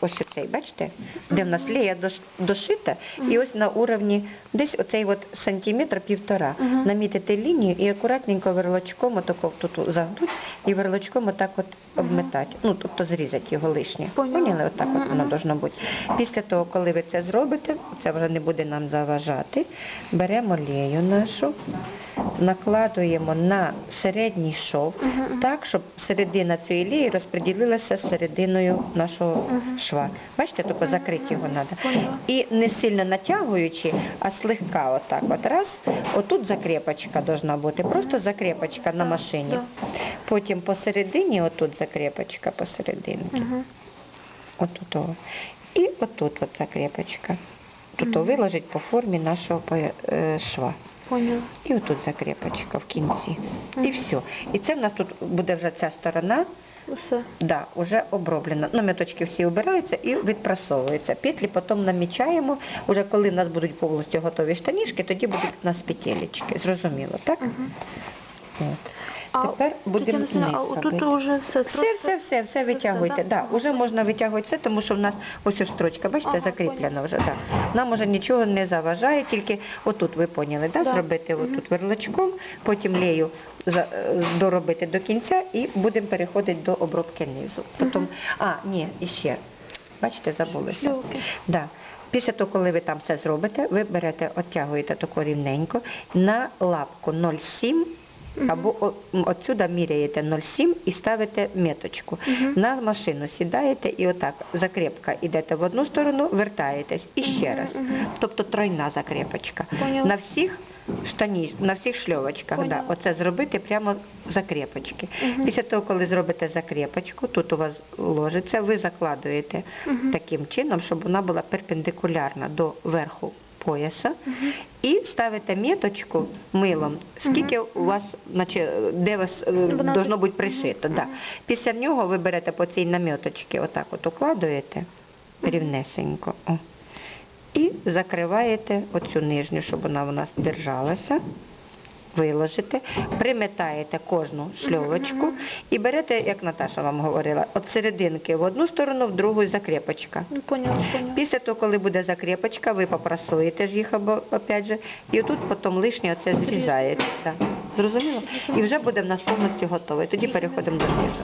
Ось оцей, бачите, де в нас лія дош- дошита, і ось на уровні десь оцей от сантиметр півтора. Намітити лінію і акуратненько верлочком отако тут загнуть і верлочком отак от обметати. Ну, тобто зрізати його лишнє. Поняли? Отак от воно должно бути. Після того, коли ви це зробите, це вже не буде нам заважати, беремо лею нашу, накладуємо на середній шов, так, щоб середина цієї лії розподілилася з серединою нашого. Шва. Бачите, тільки закрити його треба. І не сильно натягуючи, а слегка отак от раз. Отут закрепочка должна бути, просто закрепочка на машині. Потім посередині, отут закрепочка посерединці. Мгм. Отут. о. І отут от закрепочка. Тут о, виложить по формі нашого е, шва. Поняла. І отут закрепочка в кінці. І все. І це в нас тут буде вже ця сторона, Усе. да, вже оброблено. Номіточки всі обираються і відпрасовуються. Петлі потім намічаємо. Уже коли у нас будуть повністю готові штанішки, тоді будуть у нас петелечки. Зрозуміло, так? Угу. От. Тепер будемо низ робити. вже все Все, все, все, все витягуйте. Да, вже можна витягувати все, тому що в нас ось ось строчка, бачите, Ага, закріплена вже. Да. Нам уже нічого не заважає, тільки отут ви поняли, да, Да. зробити отут верлочком, потім лею е, доробити до кінця і будемо переходити до обробки низу. Потім, а, ні, іще, бачите, забулися. Да. Після того, коли ви там все зробите, ви берете, оттягуєте тако рівненько на лапку 0,7 Мгм. Або отсюда міряєте 0,7 і ставите меточку. На машину сідаєте і отак закрепка йдете в одну сторону, вертаєтесь і ще раз. Тобто тройна закрепочка. На всіх штані, на всіх шльовочках. Да, оце зробити прямо закрепочки. Після того, коли зробите закрепочку, тут у вас ложиться, ви закладуєте таким чином, щоб вона була перпендикулярна до верху пояса. угу. І ставите міточку милом, скільки у вас, наче, де вас е, Вона должно бути пришито. Да. Після нього ви берете по цій наміточці, отак от укладуєте рівнесенько. О. І закриваєте оцю нижню, щоб вона в нас держалася. Виложите, приметаєте кожну шльовочку і берете, як Наташа вам говорила, від серединки в одну сторону, в другу закрепочка. Ну, Поняла, поняла. Після того, коли буде закрепочка, ви попрасуєте ж їх або опять же, і тут потім лишнє оце зрізаєте. Зрозуміло? І вже буде в нас повністю готовий. Тоді переходимо до низу.